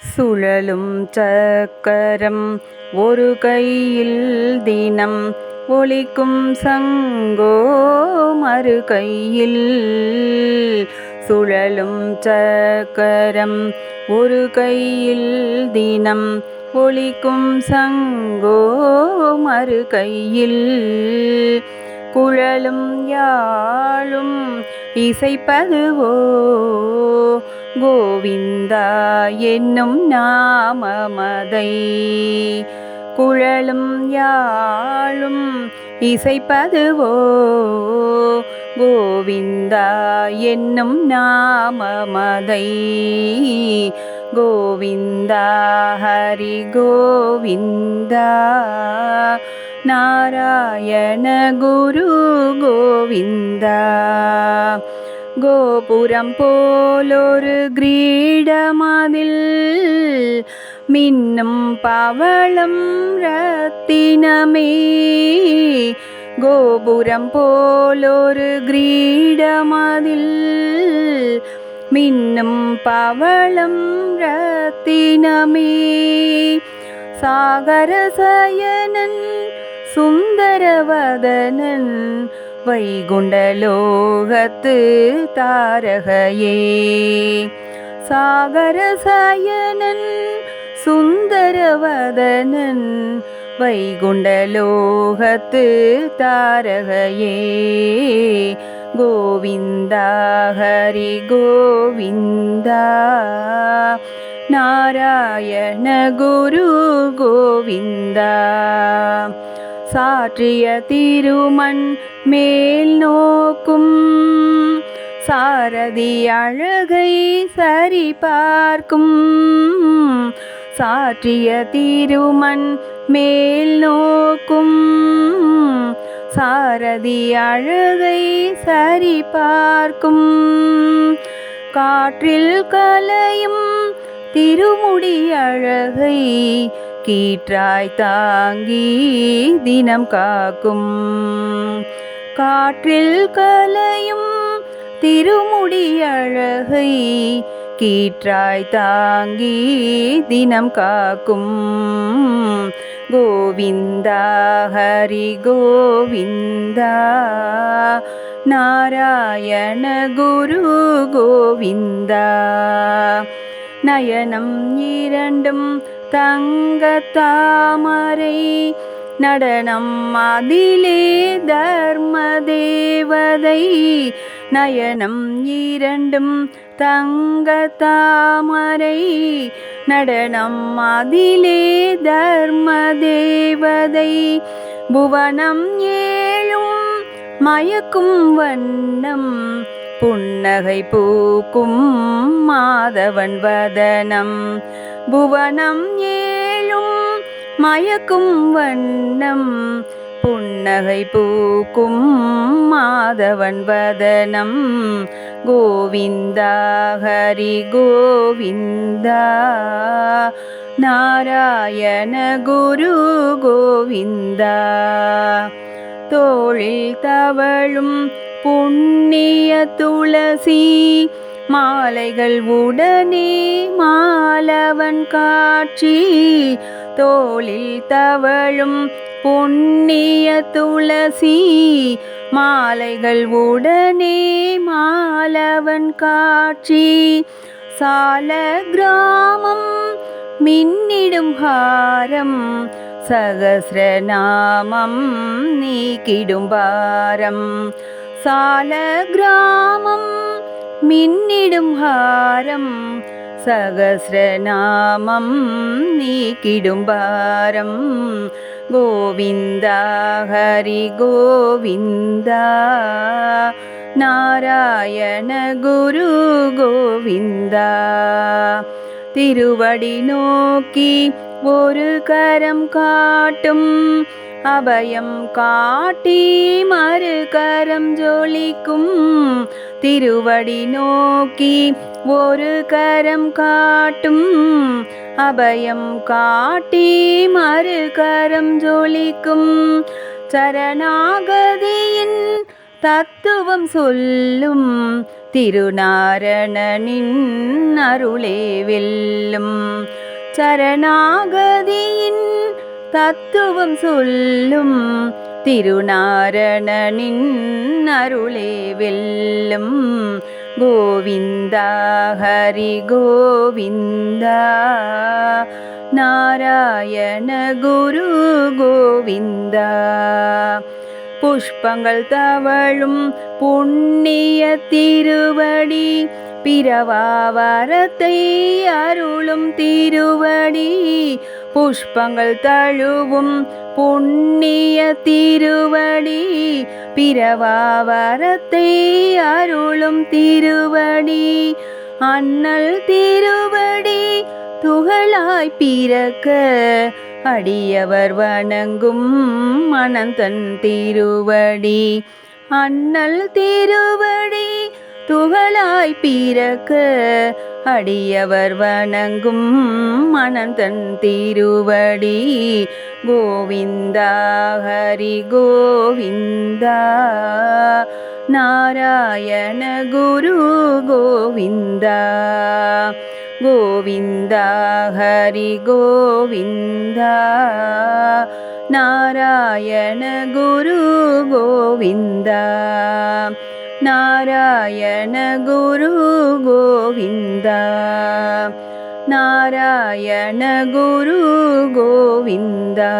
சுழலும் சக்கரம் ஒரு கையில் தினம் ஒலிக்கும் சங்கோ மறு கையில். சுழலும் சக்கரம் ஒரு கையில் தினம் ஒலிக்கும் சங்கோ மறு கையில். குழலும் யாழும் இசைப்பதுவோ கோவிந்தா என்னும் நாமமதை. குழலும் யாழும் இசைப்பதுவோ? கோவிந்தா என்னும் நாமமதை. கோவிந்தா ஹரி கோவிந்தா. நாராயண குரு கோவிந்தா. ഗോപുരം പോലൊരു ഗ്രീഡമതിൽ മിന്നും പവളം രത്തിനമേ. ഗോപുരം പോലൊരു ഗ്രീഡമതിൽ മിന്നും പവളം രത്തിനമേ. സാഗരസയനൻ സുന്ദരവദനൻ வைகுண்டலோகத்து தாரகையே சாகரசயனன் சுந்தரவதனன் வைகுண்டலோகத்து தாரகையே கோவிந்தா ஹரி கோவிந்தா நாராயண குரு கோவிந்தா சாற்றிய திருமண் மேல் நோக்கும் சாரதி அழகை சரி பார்க்கும் சாற்றிய திருமண் மேல் நோக்கும் சாரதி அழகை சரி பார்க்கும் காற்றில் கலையும் திருமுடி அழகை கீற்றாய் தாங்கி தினம் காக்கும். காற்றில் கலையும் திருமுடியழகை கீற்றாய் தாங்கி தினம் காக்கும் கோவிந்தா ஹரி கோவிந்தா. நாராயண குரு கோவிந்தா. நயனம் இரண்டும் தங்க தாமரை நடனம் அதிலே தர்ம தேவதை நயனம் இரண்டும் தங்க தாமரை. நடனம் அதிலே தர்ம தேவதை புவனம் ஏழும் மயக்கும் வண்ணம். புன்னகை பூக்கும் மாதவன் வதனம். புவனம் ஏ மயக்கும் வண்ணம் புன்னகை பூக்கும் மாதவன் வதனம். கோவிந்தா ஹரி கோவிந்தா நாராயண குரு கோவிந்தா. தோழில் தவழும் புண்ணிய துளசி மாலைகள் உடனே மாலவன் காட்சி. தோளில் தவழும் பொன்னிய துளசி. மாலைகள் உடனே மாலவன் காட்சி. சால கிராமம் மின்னிடும் ஹாரம். சகசிரநாமம் நீக்கிடும் பாரம். சால கிராமம் மின்னிடும் ஹாரம் சகசிரநாமம் நீக்கிடும் பாரம் கோவிந்தா ஹரி கோவிந்தா நாராயண குரு கோவிந்தா திருவடி நோக்கி ஒரு கரம் காட்டும் அபயம் காட்டி மறு கரம் ஜொலிக்கும் திருவடி நோக்கி ஒரு கரம் காட்டும் அபயம் காட்டி மறு கரம் ஜொலிக்கும். சரணாகதியின் தத்துவம் சொல்லும் திருநாரணனின் அருளே வெல்லும். சரணாகதியின் தத்துவம் சொல்லும் திருநாரணனின் அருளே வெல்லும் கோவிந்தா ஹரி கோவிந்தா நாராயண குரு கோவிந்தா புஷ்பங்கள் தவழும் புண்ணிய திருவடி பிறவாவரத்தை அருளும் திருவடி புஷ்பங்கள் தழுவும் புண்ணிய திருவடி பிறவாவரத்தை அருளும் திருவடி. அண்ணல் திருவடி துகளாய் பிறக்க அடியவர் வணங்கும் மனந்தன் திருவடி. அண்ணல் திருவடி துகளாய் பிறக்க அடியவர் வணங்கும் மனந்தன் திருவடி கோவிந்தா ஹரி கோவிந்தா நாராயண குரு கோவிந்தா கோவிந்தா ஹரி கோவிந்தா நாராயண குரு கோவிந்தா நாராயண குரு கோவிந்தா நாராயண குரு கோவிந்தா